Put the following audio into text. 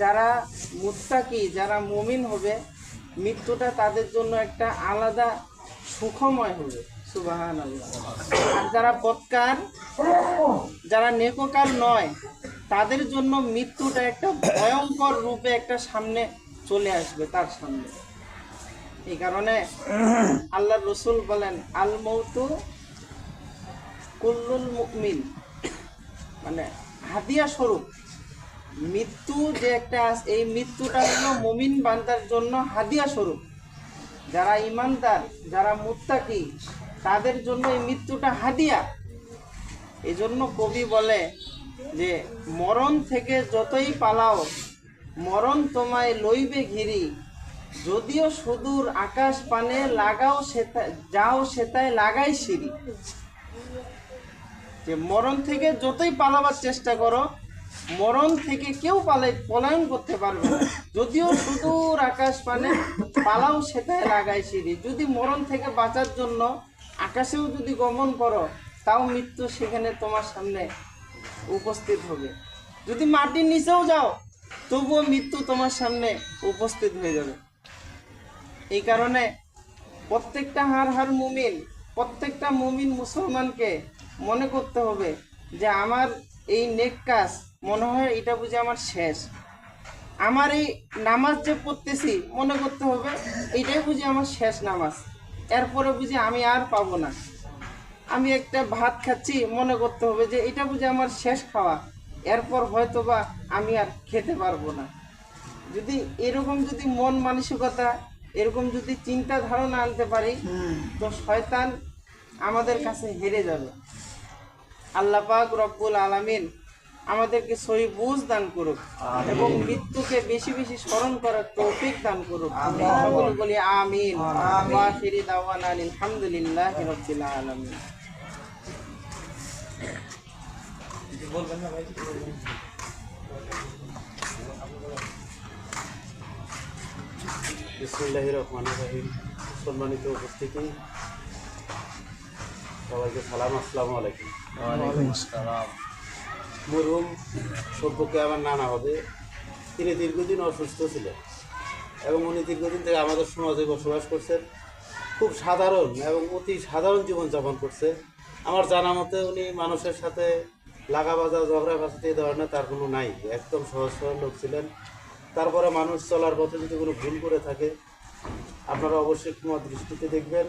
যারা মুত্তাকি, যারা মমিন হবে, মৃত্যুটা তাদের জন্য একটা আলাদা সুখময় হবে। সুবাহান আর যারা বৎকার, যারা নেককার নয়, তাদের জন্য মৃত্যুটা একটা ভয়ঙ্কর রূপে একটা সামনে চলে আসবে, তার সামনে। এই কারণে আল্লাহ রসুল বলেন, আল মৌতু কুল্লুল মুকমিন মানে হাদিয়া স্বরূপ। মৃত্যু যে একটা এই মৃত্যুটা হলো মুমিন বান্দার জন্য হাদিয়া স্বরূপ। যারা ইমানদার, যারা মুত্তাকি, তাদের জন্য এই মৃত্যুটা হাদিয়া। এই জন্য কবি বলে যে, মরণ থেকে যতই পালাও, মরণ তোমায় লইবে ঘিরি। যদিও সুদূর আকাশ পানে লাগাও সেটা যাও সেতায় লাগাই সিঁড়ি। যে মরণ থেকে যতই পালাবার চেষ্টা করো মরণ থেকে কেউ পালাই পলায়ন করতে পারবে না। যদিও সুদূর আকাশ পানে পালাও সেটাই লাগাই সিঁড়ি। যদি মরণ থেকে বাঁচার জন্য আকাশেও যদি গমন করো, তাও মৃত্যু সেখানে তোমার সামনে উপস্থিত হবে। যদি মাটির নিচেও যাও, তবুও মৃত্যু তোমার সামনে উপস্থিত হয়ে যাবে। এই কারণে প্রত্যেকটা হার হার মুমিন, প্রত্যেকটা মুমিন মুসলমানকে মনে করতে হবে যে আমার এই নেক কাজ মনে হয় এটা বুঝে আমার শেষ। আমার এই নামাজ যে পড়তেছি, মনে করতে হবে এটাই বুঝি আমার শেষ নামাজ। এরপরে বুঝি আমি আর পাবো না। আমি একটা ভাত খাচ্ছি, মনে করতে হবে যে এটা বুঝি আমার শেষ খাওয়া। এরপর হয়তো বা আমি আর খেতে পারব না। যদি এরকম যদি মন মানসিকতা, এরকম যদি চিন্তা ধারণা আনতে পারি, তো শয়তান আমাদের কাছে হেরে যাবে। আল্লাহ পাক রব্বুল আলামিন আমাদেরকে সহি বুঝ দান করুক এবং মৃত্যুকে বেশি বেশি স্মরণ করার তৌফিক দান করুক। সকলে বলি আমিন। ওয়া আখিরি দাওয়ানা আলহামদুলিল্লাহি রাব্বিল আলামিন। বিসমুল্লাহ রহমান রহিম। সম্মানিত উপস্থিতি। সবাইকে সালাম আসসালামু আলাইকুম। মরহুম সম্পর্কে আমার নানা হবে। তিনি দীর্ঘদিন অসুস্থ ছিলেন। এবং উনি দীর্ঘদিন থেকে আমাদের সমাজে বসবাস করছেন। খুব সাধারণ এবং অতি সাধারণ জীবনযাপন করছে আমার জানা মতে উনি মানুষের সাথে লাগা বাজা ঝগড়া ফাঁসাতে এই ধরনের তার কোনো নাই। একদম সহজ সরল লোক ছিলেন। তারপরে মানুষ চলার পথে যদি কোনো ভুল করে থাকে, আপনারা অবশ্যই ক্ষমা দৃষ্টিতে দেখবেন।